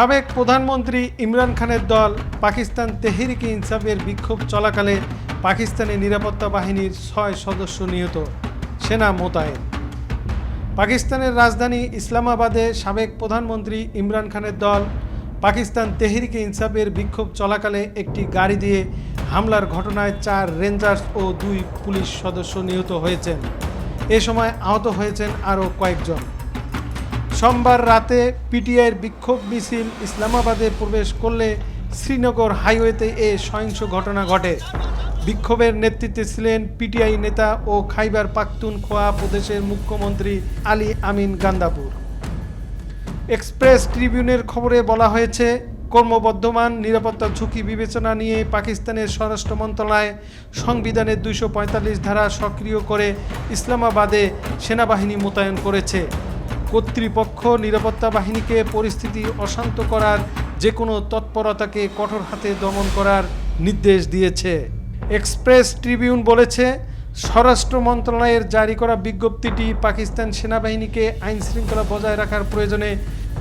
সাবেক প্রধানমন্ত্রী ইমরান খানের দল পাকিস্তান তেহরিকে ইনসাফের বিক্ষোভ চলাকালে পাকিস্তানি নিরাপত্তা বাহিনীর ছয় সদস্য নিহত। সেনা মোতায়েন। পাকিস্তানের রাজধানী ইসলামাবাদে সাবেক প্রধানমন্ত্রী ইমরান খানের দল পাকিস্তান তেহরিকে ইনসাফের বিক্ষোভ চলাকালে একটি গাড়ি দিয়ে হামলার ঘটনায় চার রেঞ্জার্স ও দুই পুলিশ সদস্য নিহত হয়েছেন। এ সময় আহত হয়েছেন আরও কয়েকজন। সোমবার রাতে পিটিআইয়ের বিক্ষোভ মিছিল ইসলামাবাদে প্রবেশ করলে শ্রীনগর হাইওয়েতে এ সহিংস ঘটনা ঘটে। বিক্ষোভের নেতৃত্বে ছিলেন পিটিআই নেতা ও খাইবার পাখতুনখোয়া প্রদেশের মুখ্যমন্ত্রী আলী আমিন গান্দাপুর এক্সপ্রেস ট্রিবিউনের খবরে বলা হয়েছে, কর্মবর্ধমান নিরাপত্তা ঝুঁকি বিবেচনা নিয়ে পাকিস্তানের স্বরাষ্ট্র মন্ত্রণালয় সংবিধানের দুইশো পঁয়তাল্লিশ ধারা সক্রিয় করে ইসলামাবাদে সেনাবাহিনী মোতায়েন করেছে। কর্তৃপক্ষ নিরাপত্তা বাহিনীকে পরিস্থিতি অশান্ত করার যে কোনো তৎপরতাকে কঠোর হাতে দমন করার নির্দেশ দিয়েছে। এক্সপ্রেস ট্রিবিউন বলেছে, স্বরাষ্ট্র মন্ত্রণালয়ের জারি করা বিজ্ঞপ্তিটি পাকিস্তান সেনাবাহিনীকে আইন শৃঙ্খলা বজায় রাখার প্রয়োজনে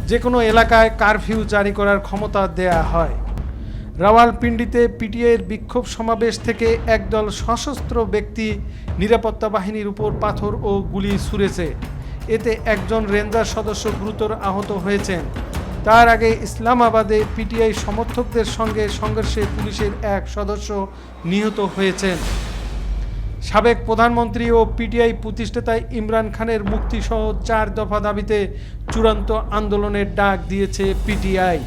যে কোনো এলাকায় কারফিউ জারি করার ক্ষমতা দেয়া হয়। রাওয়ালপিন্ডিতে পিটিআইয়ের বিক্ষোভ সমাবেশ থেকে একদল সশস্ত্র ব্যক্তি নিরাপত্তা বাহিনীর উপর পাথর ও গুলি ছুঁড়েছে। এতে একজন রেঞ্জার সদস্য গুরুতর আহত হয়েছেন। তার আগে ইসলামাবাদে পিটিআই সমর্থকদের সঙ্গে সংঘর্ষে পুলিশের এক সদস্য নিহত হয়েছেন। সাবেক প্রধানমন্ত্রী ও পিটিআই প্রতিষ্ঠাতা ইমরান খানের মুক্তিসহ চার দফা দাবিতে চূড়ান্ত আন্দোলনের ডাক দিয়েছে পিটিআই।